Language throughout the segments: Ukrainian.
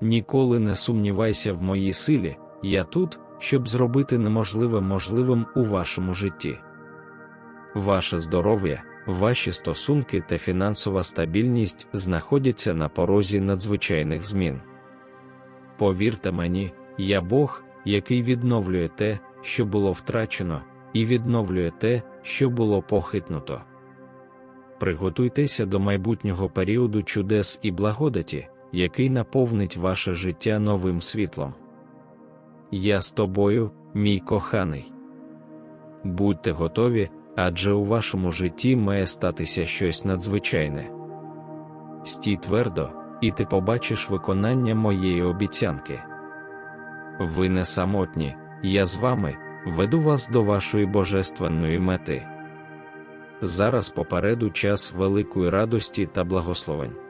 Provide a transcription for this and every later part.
ніколи не сумнівайся в моїй силі, я тут, щоб зробити неможливе можливим у вашому житті. Ваше здоров'я, ваші стосунки та фінансова стабільність знаходяться на порозі надзвичайних змін. Повірте мені, я Бог, який відновлює те, що було втрачено, і відновлює те, що було похитнуто. Приготуйтеся до майбутнього періоду чудес і благодаті, який наповнить ваше життя новим світлом. Я з тобою, мій коханий. Будьте готові, адже у вашому житті має статися щось надзвичайне. Стій твердо, і ти побачиш виконання моєї обіцянки. Ви не самотні, я з вами веду вас до вашої божественної мети. Зараз попереду час великої радості та благословень.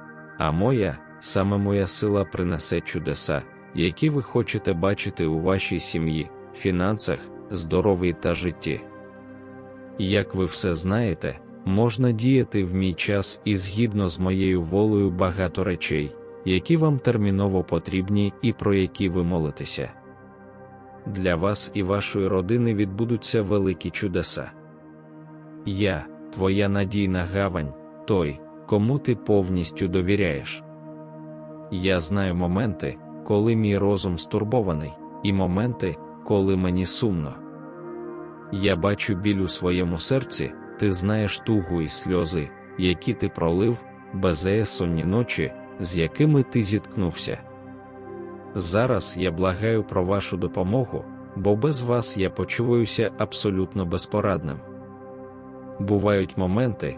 а моя, саме моя сила принесе чудеса, які ви хочете бачити у вашій сім'ї, фінансах, здоров'ї та житті. Як ви все знаєте, можна діяти в мій час і згідно з моєю волею багато речей, які вам терміново потрібні і про які ви молитеся. Для вас і вашої родини відбудуться великі чудеса. Я, твоя надійна гавань, той, кому ти повністю довіряєш. Я знаю моменти, коли мій розум стурбований, і моменти, коли мені сумно. Я бачу біль у своєму серці, ти знаєш тугу і сльози, які ти пролив, безеясонні ночі, з якими ти зіткнувся. Зараз я благаю про вашу допомогу, бо без вас я почуваюся абсолютно безпорадним. Бувають моменти,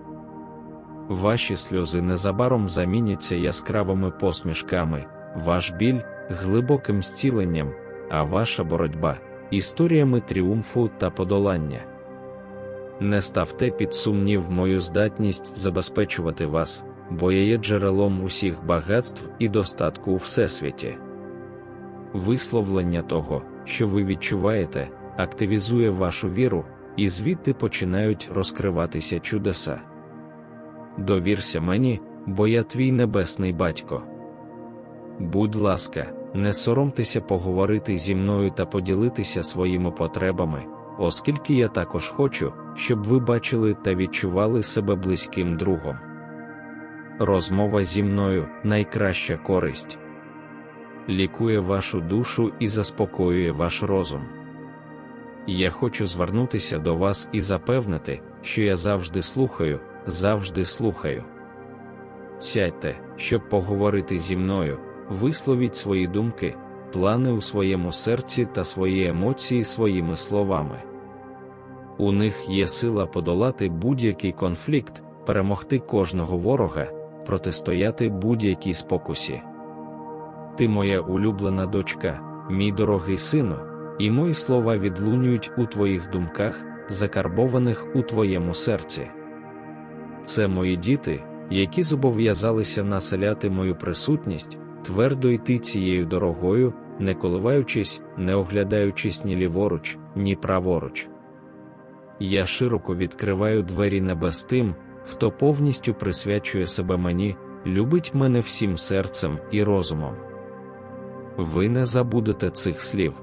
Ваші сльози незабаром заміняться яскравими посмішками, ваш біль глибоким зціленням, а ваша боротьба історіями тріумфу та подолання. Не ставте під сумнів мою здатність забезпечувати вас, бо я є джерелом усіх багатств і достатку у всесвіті. Висловлення того, що ви відчуваєте, активізує вашу віру, і звідти починають розкриватися чудеса. Довірся мені, бо я твій небесний батько. Будь ласка, не соромтеся поговорити зі мною та поділитися своїми потребами, оскільки я також хочу, щоб ви бачили та відчували себе близьким другом. Розмова зі мною найкраща користь лікує вашу душу і заспокоює ваш розум. Я хочу звернутися до вас і запевнити, що я завжди слухаю, завжди слухаю. Сядьте, щоб поговорити зі мною, висловіть свої думки, плани у своєму серці та свої емоції своїми словами. У них є сила подолати будь-який конфлікт, перемогти кожного ворога, протистояти будь-якій спокусі. Ти моя улюблена дочка, мій дорогий сину, і мої слова відлунюють у твоїх думках, закарбованих у твоєму серці. Це мої діти, які зобов'язалися населяти мою присутність, твердо йти цією дорогою, не коливаючись, не оглядаючись ні ліворуч, ні праворуч. Я широко відкриваю двері небес тим, хто повністю присвячує себе мені, любить мене всім серцем і розумом. Ви не забудете цих слів.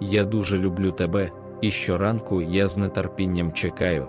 Я дуже люблю тебе, і щоранку я з нетерпінням чекаю,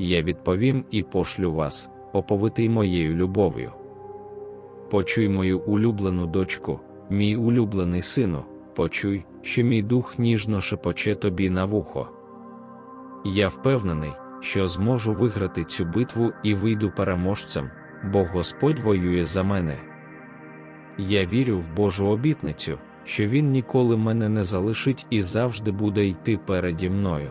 я відповім і пошлю вас, оповитий моєю любов'ю. Почуй мою улюблену дочку, мій улюблений сину, почуй, що мій дух ніжно шепоче тобі на вухо. Я впевнений, що зможу виграти цю битву і вийду переможцем, бо Господь воює за мене. Я вірю в Божу обітницю, що Він ніколи мене не залишить і завжди буде йти переді мною.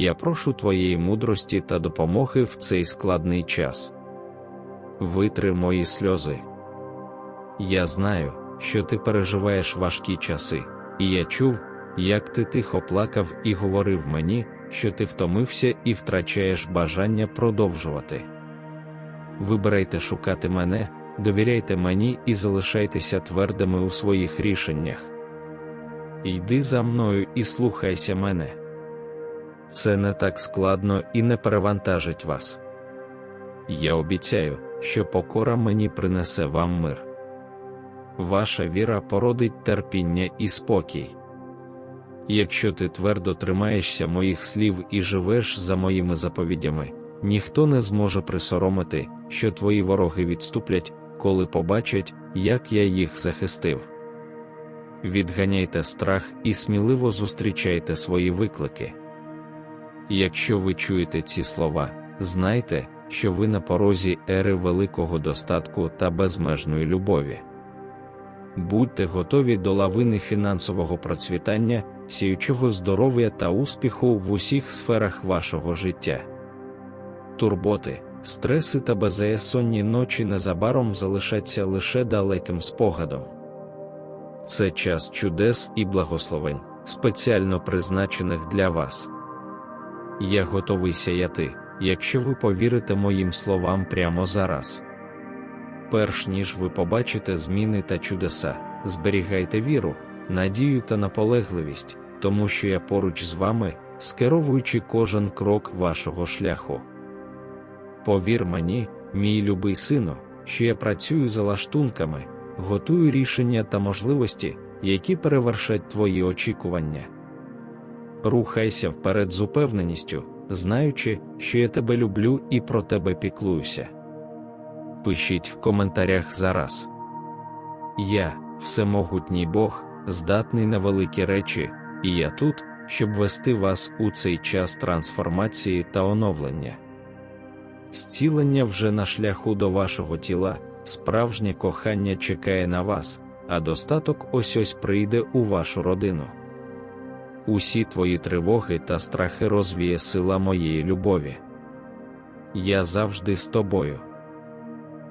я прошу Твоєї мудрості та допомоги в цей складний час. Витри мої сльози. Я знаю, що ти переживаєш важкі часи, і я чув, як ти тихо плакав і говорив мені, що ти втомився і втрачаєш бажання продовжувати. Вибирайте шукати мене, довіряйте мені і залишайтеся твердими у своїх рішеннях. Йди за мною і слухайся мене. Це не так складно і не перевантажить вас. Я обіцяю, що покора мені принесе вам мир. Ваша віра породить терпіння і спокій. Якщо ти твердо тримаєшся моїх слів і живеш за моїми заповідями, ніхто не зможе присоромити, що твої вороги відступлять, коли побачать, як я їх захистив. Відганяйте страх і сміливо зустрічайте свої виклики. Якщо ви чуєте ці слова, знайте, що ви на порозі ери великого достатку та безмежної любові. Будьте готові до лавини фінансового процвітання, сіючого здоров'я та успіху в усіх сферах вашого життя. Турботи, стреси та беззаєсонні ночі незабаром залишаться лише далеким спогадом. Це час чудес і благословень, спеціально призначених для вас. Я готовий сяяти, якщо ви повірите моїм словам прямо зараз. Перш ніж ви побачите зміни та чудеса, зберігайте віру, надію та наполегливість, тому що я поруч з вами, скеровуючи кожен крок вашого шляху. Повір мені, мій любий сину, що я працюю за лаштунками, готую рішення та можливості, які перевершать твої очікування. Рухайся вперед з упевненістю, знаючи, що я тебе люблю і про тебе піклуюся. Пишіть в коментарях зараз. Я, всемогутній Бог, здатний на великі речі, і я тут, щоб вести вас у цей час трансформації та оновлення. Зцілення вже на шляху до вашого тіла, справжнє кохання чекає на вас, а достаток ось ось прийде у вашу родину. Усі твої тривоги та страхи розвіє сила моєї любові. Я завжди з тобою.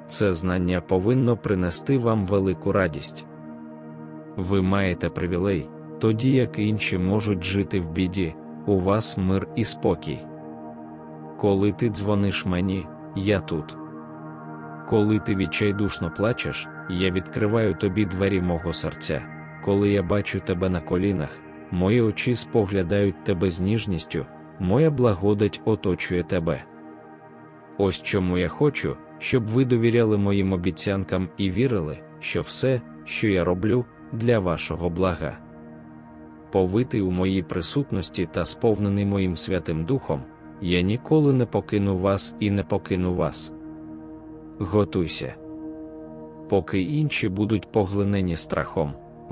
Це знання повинно принести вам велику радість. Ви маєте привілей, тоді як інші можуть жити в біді, у вас мир і спокій. Коли ти дзвониш мені, я тут. Коли ти відчайдушно плачеш, я відкриваю тобі двері мого серця. Коли я бачу тебе на колінах, мої очі споглядають тебе з ніжністю, моя благодать оточує тебе. Ось чому я хочу, щоб ви довіряли моїм обіцянкам і вірили, що все, що я роблю, для вашого блага. Повитий у моїй присутності та сповнений моїм Святим Духом, я ніколи не покину вас і не покину вас. Готуйся. Поки інші будуть поглинені страхом,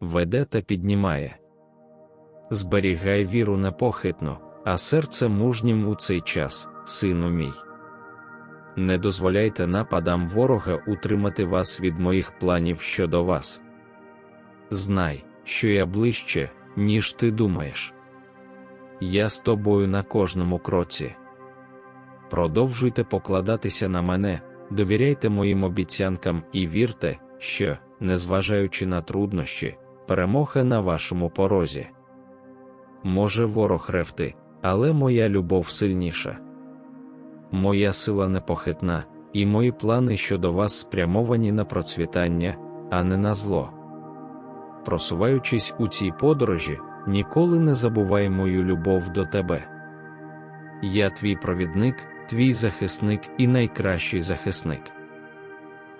веде та піднімає. Зберігай віру непохитно, а серце мужнім у цей час, сину мій. Не дозволяйте нападам ворога утримати вас від моїх планів щодо вас. Знай, що я ближче, ніж ти думаєш. Я з тобою на кожному кроці. Продовжуйте покладатися на мене, довіряйте моїм обіцянкам і вірте, що, незважаючи на труднощі, перемога на вашому порозі. Може ворог ревти, але моя любов сильніша. Моя сила непохитна, і мої плани щодо вас спрямовані на процвітання, а не на зло. Просуваючись у цій подорожі, ніколи не забувай мою любов до тебе. Я твій провідник, твій захисник і найкращий захисник.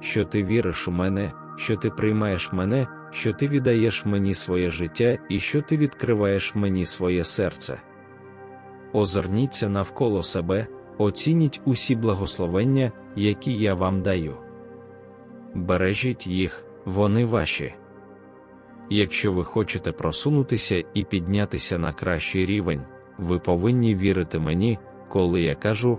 що ти віриш у мене, що ти приймаєш мене, що ти віддаєш мені своє життя і що ти відкриваєш мені своє серце. Озирніться навколо себе, оцініть усі благословення, які я вам даю. Бережіть їх, вони ваші. Якщо ви хочете просунутися і піднятися на кращий рівень, ви повинні вірити мені, коли я кажу,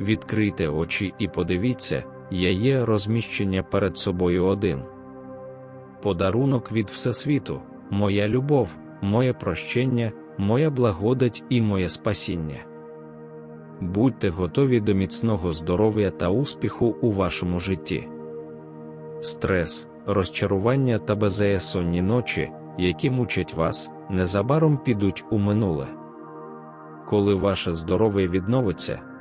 Відкрийте очі і подивіться, я є розміщення перед собою один. Подарунок від Всесвіту, моя любов, моє прощення, моя благодать і моє спасіння. Будьте готові до міцного здоров'я та успіху у вашому житті. Стрес, розчарування та беззаєсонні ночі, які мучать вас, незабаром підуть у минуле. Коли ваше здоров'я відновиться,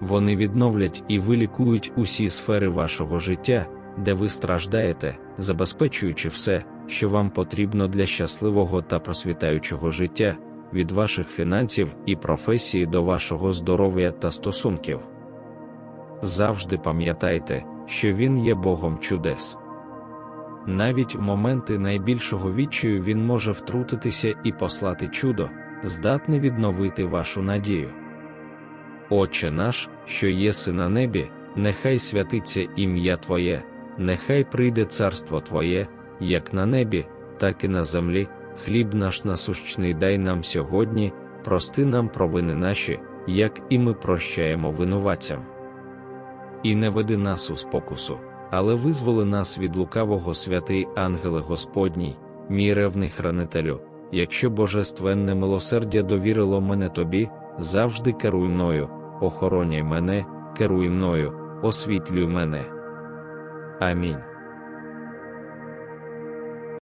Вони відновлять і вилікують усі сфери вашого життя, де ви страждаєте, забезпечуючи все, що вам потрібно для щасливого та просвітаючого життя, від ваших фінансів і професії до вашого здоров'я та стосунків. Завжди пам'ятайте, що Він є Богом чудес. Навіть в моменти найбільшого відчаю Він може втрутитися і послати чудо, здатне відновити вашу надію. Отче наш, що єси на небі, нехай святиться ім'я Твоє, нехай прийде царство Твоє, як на небі, так і на землі. Хліб наш насущний дай нам сьогодні, прости нам провини наші, як і ми прощаємо винуватцям. І не веди нас у спокусу, але визволи нас від лукавого святий ангеле Господній, мій ревний хранителю, якщо божественне милосердя довірило мене тобі, завжди керуй мною, охороняй мене, керуй мною, освітлюй мене. Амінь.